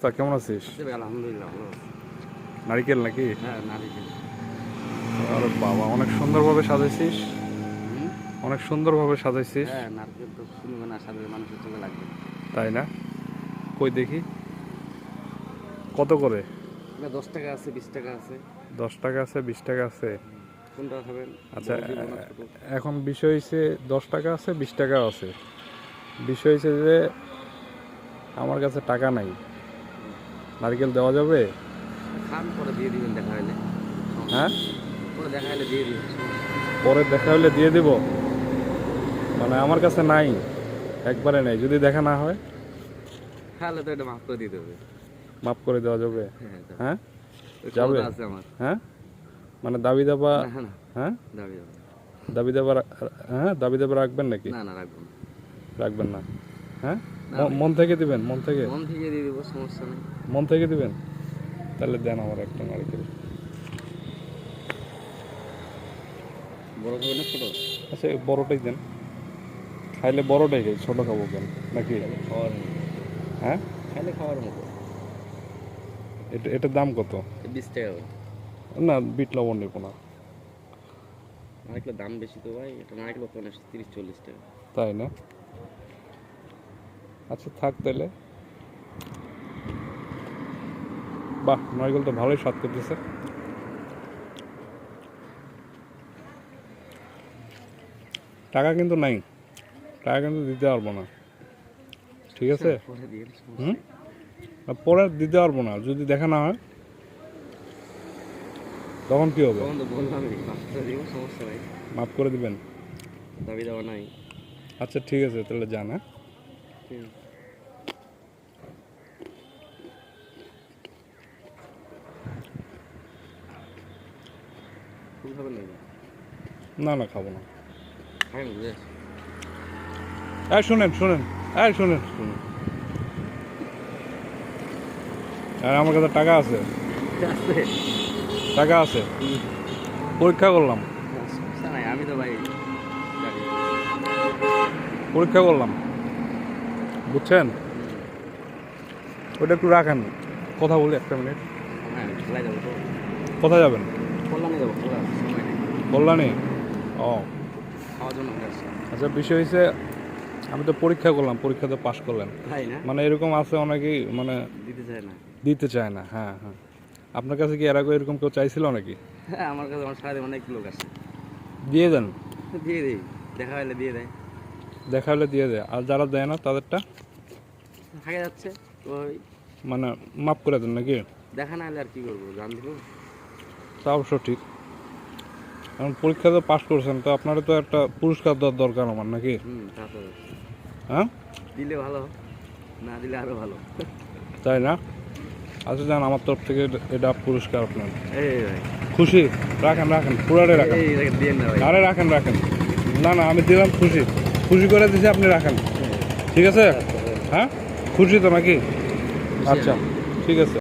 তা কেমন আছিস? আলহামদুলিল্লাহ ভালো নারিকেল নাকি? হ্যাঁ নারিকেল। আরে বাবা অনেক সুন্দরভাবে সাজাইছিস? অনেক সুন্দরভাবে সাজাইছিস। হ্যাঁ নারকেল তো শুনবে না সাথে মানুষের চোখে লাগবে। তাই না? কই দেখি? কত করে? দশ টাকা আছে বিশ টাকা আছে। দশ টাকা আছে বিশ টাকা আছে। কোনটা খাবেন আচ্ছা? এখন বিষয় হয়েছে দশ টাকা আছে বিশ টাকা আছে। বিষয় হয়েছে যে আমার কাছে টাকা নাই। নারকেল দেওয়া যাবে? খান পরে দিয়ে দিবেন দেখা হলে। হ্যাঁ? পরে দেখা হলে দিয়ে দিবেন। পরে দেখা হলে দিয়ে দিব? মানে আমার কাছে নাই একবারে নেই যদি দেখা না হয়। খালে তো এটা মাফ করে দিতে হবে। মাফ করে দেওয়া যাবে? হ্যাঁ হ্যাঁ? যাবে? আমার। হ্যাঁ? মানে দাবি দাবা হ্যাঁ? দাবি দাবি দাবি হ্যাঁ? দাবি দাবা রাখবেন নাকি? না না রাখব রাখবেন না। হ্যাঁ? মন থেকে দিবেন মন থেকে? মন থেকে দিয়ে দিব সমস্যা নেই। মন থেকে দিবেন? তাহলে দেন আমার একটা নারকেল বড় না ছোট? আচ্ছা বড়টাই দেন। খাইলে বড়টাই খাই ছোট খাব কেন? নাকি? খাওয়ার হ্যাঁ? খাইলে খাওয়ার মতো। এটা এটার দাম কত? এই বিশ টাকা না বিট লবণ নেব না। নারকেলের দাম বেশি তো ভাই এটা নারকেল তিরিশ চল্লিশ টাকা। তাই না? আচ্ছা থাক তাহলে। বাহ নারকেল তো ভালোই স্বাদ করতেছে। টাকা কিন্তু নাই। টাকা কিন্তু দিতে পারব না। ঠিক আছে? হুম? পরে দিতে পারব না যদি দেখা না হয়। তখন কি হবে? মাফ করে দিবেন দাবি দেওয়া নাই। আচ্ছা ঠিক আছে তাহলে যান হ্যাঁ। ফুল খাবেন নাকি না না খাব না। এই শুনেন শুনেন এই শুনেন। শুনেন। আর আমার কাছে টাকা আছে। টাকা আছে। পরীক্ষা করলাম। আমি তো ভাই পরীক্ষা করলাম। বুঝছেন? ওটা একটু রাখেন। কথা বলি একটা মিনিট। হ্যাঁ কোথায় যাবেন? কল্যাণে ও। আচ্ছা বিষয় হয়েছে আমি তো পরীক্ষা করলাম পরীক্ষাতে পাশ করলেন। মানে এরকম আছে অনেকেই মানে দিতে চায় না। দিতে চায় না হ্যাঁ হ্যাঁ। আপনার কাছে কি এর আগে এরকম কেউ চাইছিল নাকি? হ্যাঁ আমার কাছে আমার সারাদিন অনেক লোক আসে। দিয়ে দেন। দিয়ে দিই দেখা হলে দিয়ে দেয়। দেখা হলে দিয়ে দেয়। আর যারা দেয় না তাদেরটা? থাকে যাচ্ছে ওই মানে মাফ করে দেন নাকি? দেখা না হলে আর কি করব জান দিব তা অবশ্য ঠিক পরীক্ষা তো পাশ করছেন তো আপনারা তো একটা পুরস্কার দেওয়ার দরকার আমার নাকি? হ্যাঁ? দিলে ভালো না দিলে আরও ভালো তাই না? আচ্ছা যান আমার তরফ থেকে এটা- পুরস্কার আপনার। খুশি? রাখেন রাখেন পুরাটাই রাখেন। আরে রাখেন রাখেন। না না আমি দিলাম খুশি। খুশি করে দিছি আপনি রাখেন। ঠিক আছে? হ্যাঁ। খুশি তো নাকি? আচ্ছা ঠিক আছে।